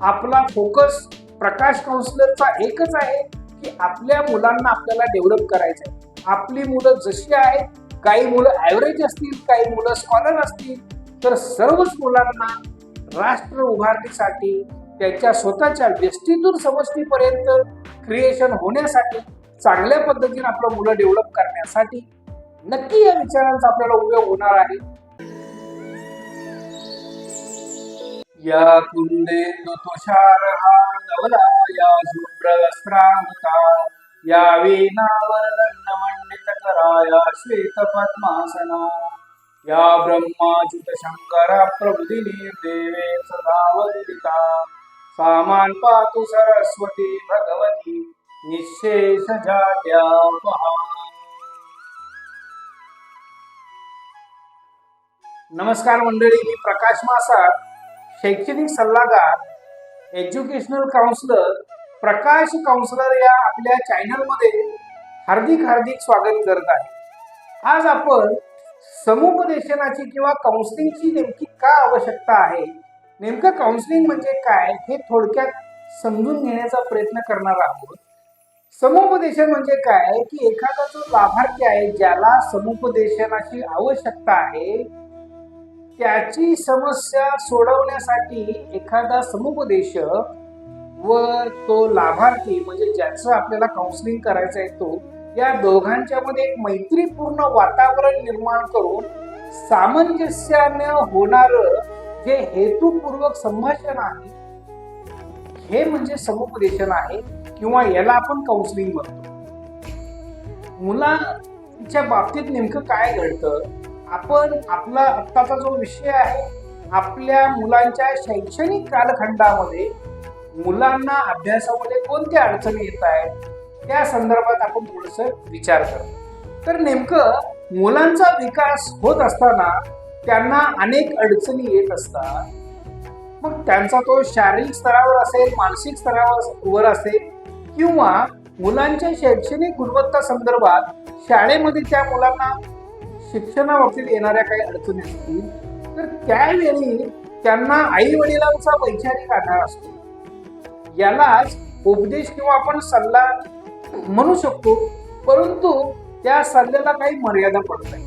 आपला फोकस प्रकाश काउन्सिलरचा एकच आहे की आपल्या मुलांना आपल्याला डेव्हलप करायचं आहे आपली मुलं जशी आहेत काही मुलं ॲव्हरेज असतील काही मुलं स्कॉलर असतील तर सर्वच मुलांना राष्ट्र उभारणीसाठी त्यांच्या स्वतःच्या व्यक्तीतून समष्टीपर्यंत क्रिएशन होण्यासाठी चांगल्या पद्धतीने आपलं मुलं डेव्हलप करण्यासाठी नक्की या विचारांचा आपल्याला उपयोग होणार आहे. या कुंदेंदु तुषारहार धवला या शुभ्रवस्त्रांता या वीणावरदंडमंडित करा या श्वेत पद्मासना या ब्रह्माच्युत शंकरा प्रभुदिनी देवे सदा वंदिता सामान पातु सरस्वती भगवती निःशेष जाड्या नमस्कार मंडळी मी प्रकाश मासा शैक्षणिक सल्लागार एज्युकेशनल काउन्सिलर प्रकाश काउन्सलर या आपल्या चॅनलमध्ये हार्दिक हार्दिक स्वागत करत आहे. आज आपण समुपदेशनाची किंवा काउन्सिलिंगची नेमकी का आवश्यकता आहे नेमकं काउन्सिलिंग म्हणजे काय हे थोडक्यात समजून घेण्याचा प्रयत्न करणार आहोत. समुपदेशन म्हणजे काय की एखादा जो लाभार्थी आहे ज्याला समुपदेशनाची आवश्यकता आहे त्याची समस्या सोडवण्यासाठी एखादा समुपदेशक व तो लाभार्थी म्हणजे ज्याचं आपल्याला काउन्सिलिंग करायचं आहे तो या दोघांच्या मध्ये एक मैत्रीपूर्ण वातावरण निर्माण करून सामंजस्याने होणार जे हेतुपूर्वक संभाषण आहे हे म्हणजे समुपदेशन आहे किंवा याला आपण काउन्सिलिंग म्हणतो. मुलांच्या बाबतीत नेमकं काय घडतं? आपण आपला आत्ताचा जो विषय आहे आपल्या मुलांच्या शैक्षणिक कालखंडामध्ये मुलांना अभ्यासामध्ये कोणत्या अडचणी येत आहेत त्या संदर्भात आपण थोडस विचार करतो. तर नेमकं मुलांचा विकास होत असताना त्यांना अनेक अडचणी येत असतात. मग त्यांचा तो शारीरिक स्तरावर असेल मानसिक स्तरावर असेल किंवा मुलांच्या शैक्षणिक गुणवत्ता संदर्भात शाळेमध्ये त्या मुलांना शिक्षणाबाबतीत येणाऱ्या काही अडचणी असतील तर त्यावेळी त्यांना आई वडिलांचा वैचारिक आधार असतो. यालाच उपदेश किंवा आपण सल्ला म्हणू शकतो परंतु त्या सल्ल्याला काही मर्यादा पडत नाही.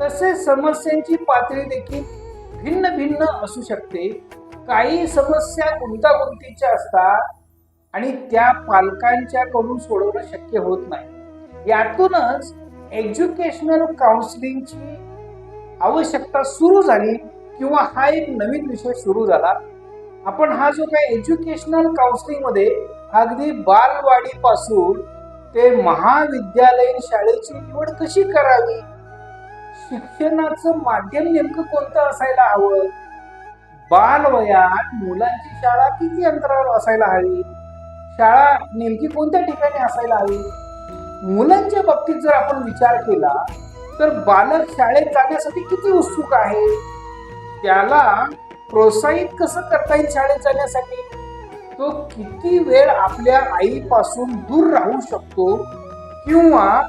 तसेच समस्यांची पातळी देखील भिन्न भिन्न असू शकते. काही समस्या गुंतागुंतीच्या असतात आणि त्या पालकांच्याकडून सोडवणं शक्य होत नाही. यातूनच एज्युकेशनल काउन्सिलिंगची आवश्यकता सुरू झाली किंवा हा एक नवीन विषय सुरू झाला. आपण हा जो काही एज्युकेशनल काउन्सिलिंगमध्ये अगदी बालवाडीपासून ते महाविद्यालयीन शाळेची निवड कशी करावी? शिक्षणाचं माध्यम नेमकं कोणतं असायला हवं? बालवयात मुलांची शाळा किती अंतरावर असायला हवी? शाळा नेमकी कोणत्या ठिकाणी असायला हवी? मुलांच्या बाबतीत जर आपण विचार केला तर बालक शाळेत जाण्यासाठी किती उत्सुक आहे? त्याला प्रोत्साहित कसं करता येईल शाळेत जाण्यासाठी? तो किती वेळ आपल्या आईपासून दूर राहू शकतो? किंवा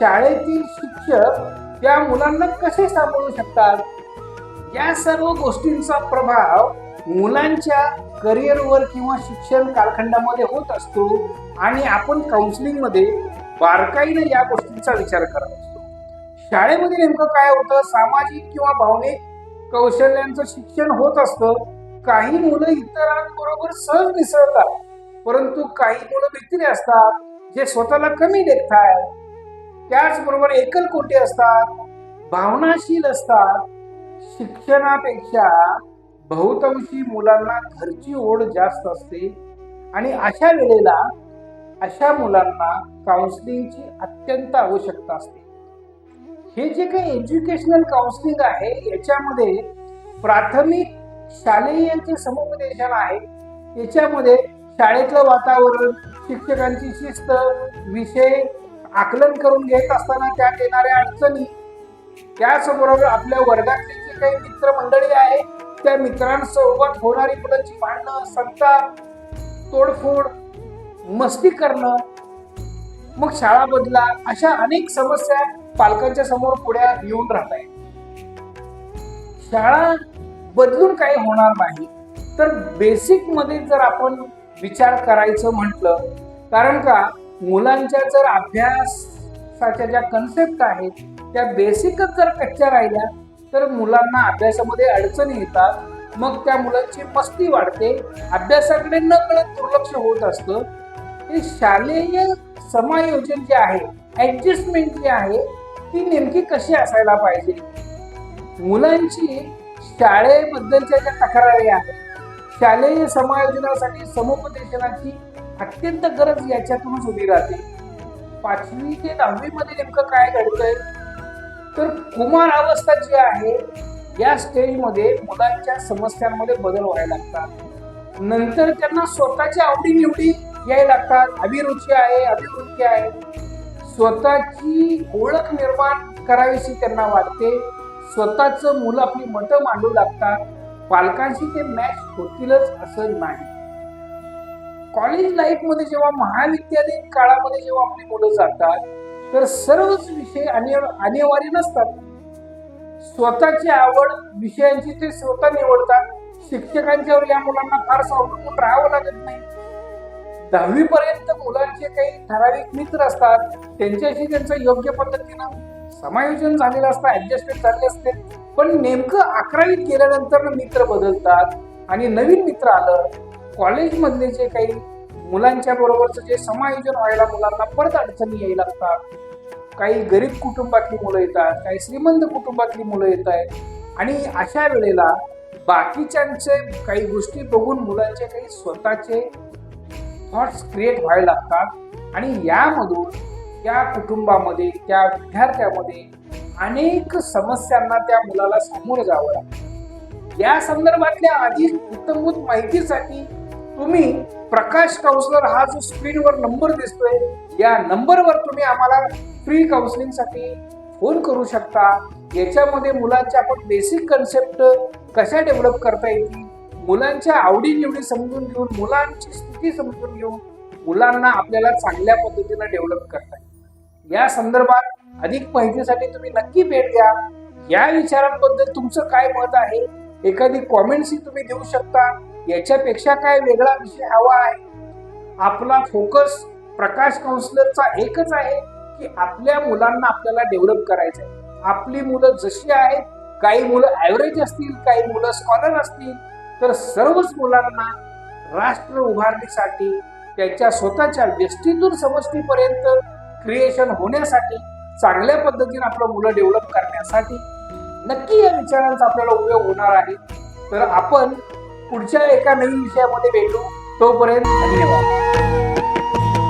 शाळेतील शिक्षक त्या मुलांना कसे सांभाळू शकतात? या सर्व गोष्टींचा प्रभाव मुलांच्या करिअरवर किंवा शिक्षण कालखंडामध्ये होत असतो आणि आपण काउन्सिलिंगमध्ये बारकाईने या गोष्टींचा विचार करत असतो. शाळेमध्ये नेमकं काय होतं? सामाजिक किंवा भावनिक कौशल्यांचं शिक्षण होत असतं. काही मुलं इतरांबरोबर सहज मिसळतात. परंतु काही मुलं व्यक्ती असतात जे स्वतःला कमी लेखतात त्याचबरोबर एकलकोटे असतात भावनाशील असतात. शिक्षणापेक्षा बहुतांशी मुलांना घरची ओढ जास्त असते. आणि अशा वेळेला अशा मुलांना काउन्सिलिंगची अत्यंत आवश्यकता असते. हे जे काही एज्युकेशनल काउन्सिलिंग आहे याच्यामध्ये प्राथमिक शालेय जे समुपदेशन आहे. याच्यामध्ये शाळेतलं वातावरण शिक्षकांची शिस्त विषय आकलन करून घेत असताना त्यात येणाऱ्या अडचणी त्याचबरोबर आपल्या वर्गातली जी काही मित्रमंडळी आहे त्या मित्रांसोबत होणारी मुलांची भांडणं संताप तोडफोड मस्ती करणं मग शाळा बदला अशा अनेक समस्या पालकांच्या समोर पुढे येऊन राहत आहेत. शाळा बदलून काही होणार नाही. तर बेसिकमध्ये जर आपण विचार करायचं म्हटलं कारण का मुलांच्या जर अभ्यासाच्या ज्या कन्सेप्ट आहेत त्या बेसिकच जर कच्च्या राहिल्या तर मुलांना अभ्यासामध्ये अडचणी येतात. मग त्या मुलांची मस्ती वाढते. अभ्यासाकडे न कळत दुर्लक्ष होत असतं. हे शालेय समायोजन जे आहे ॲडजस्टमेंट जी आहे ती नेमकी कशी असायला पाहिजे? मुलांची शाळेबद्दलच्या ज्या तक्रारी आहेत शालेय समायोजनासाठी समुपदेशनाची अत्यंत गरज याच्यातूनच उभी राहते. पाचवी ते दहावीमध्ये नेमकं काय घडतंय? तर कुमार अवस्था जी आहे या स्टेजमध्ये मुलांच्या समस्यांमध्ये बदल व्हायला लागतात. नंतर त्यांना स्वतःच्या आवडी निवडी यायला लागतात. अभिरुची आहे अभिवृत्ती आहे. स्वतःची ओळख निर्माण करावीशी त्यांना वाटते. स्वतःच मुलं आपली मतं मांडू लागतात. पालकांशी ते मॅच होतीलच असं नाही. कॉलेज लाईफमध्ये जेव्हा महाविद्यालयीन काळामध्ये जेव्हा आपली मुलं जातात तर सर्वच विषय अनिवार्य नसतात. स्वतःची आवड विषयांची ते स्वतः निवडतात. शिक्षकांच्यावर या मुलांना फार अवलंबून राहावं लागत नाही. दहावी पर्यंत मुलांचे काही ठराविक मित्र असतात त्यांच्याशी त्यांचं योग्य पद्धतीनं समायोजन झालेलं असतं ऍडजस्टमेंट झाले असते. पण नेमकं अकरावीत गेल्यानंतर मित्र बदलतात आणि नवीन मित्र आलं कॉलेजमधले जे काही मुलांच्या बरोबरचं जे समायोजन व्हायला मुलांना परत अडचणी यायला लागतात. काही गरीब कुटुंबातली मुलं येतात काही श्रीमंत कुटुंबातली मुलं येत आहेत. आणि अशा वेळेला बाकीच्यांचे काही गोष्टी बघून मुलांचे काही स्वतःचे थॉट्स क्रिएट व्हायला लागतात. आणि यामधून त्या कुटुंबामध्ये त्या विद्यार्थ्यामध्ये अनेक समस्यांना त्या मुलाला सामोरं जावं लागतं. या संदर्भातल्या अधिक उत्तमभूत माहितीसाठी तुम्ही प्रकाश काउन्सलर हा जो स्क्रीनवर नंबर दिसतोय या नंबरवर तुम्ही आम्हाला फ्री काउन्सिलिंगसाठी फोन करू शकता. याच्यामध्ये मुलांचे आपण बेसिक कन्सेप्ट कशा डेव्हलप करता येतील मुलांच्या आवडीनिवडी समजून घेऊन मुलांची स्थिती समजून घेऊन मुलांना आपल्याला चांगल्या पद्धतीनं डेव्हलप करता येईल या संदर्भात अधिक माहितीसाठी तुम्ही नक्की भेट द्या. या विचारांबद्दल तुमचं काय मत आहे? एखादी कॉमेंट्सही तुम्ही देऊ शकता. याच्यापेक्षा काय वेगळा विषय हवा आहे? आपला फोकस प्रकाश काउन्सिलरचा एकच आहे की आपल्या मुलांना आपल्याला डेव्हलप करायचं आहे आपली मुलं जशी आहेत काही मुलं ॲव्हरेज असतील काही मुलं स्कॉलर असतील तर सर्वच मुलांना राष्ट्र उभारणीसाठी त्यांच्या स्वतःच्या व्यक्तीतून समष्टीपर्यंत क्रिएशन होण्यासाठी चांगल्या पद्धतीने आपलं मुलं डेव्हलप करण्यासाठी नक्की या विचारांचा आपल्याला उपयोग होणार आहे. तर आपण पुढच्या एका नवीन विषयामध्ये भेटू. तोपर्यंत धन्यवाद.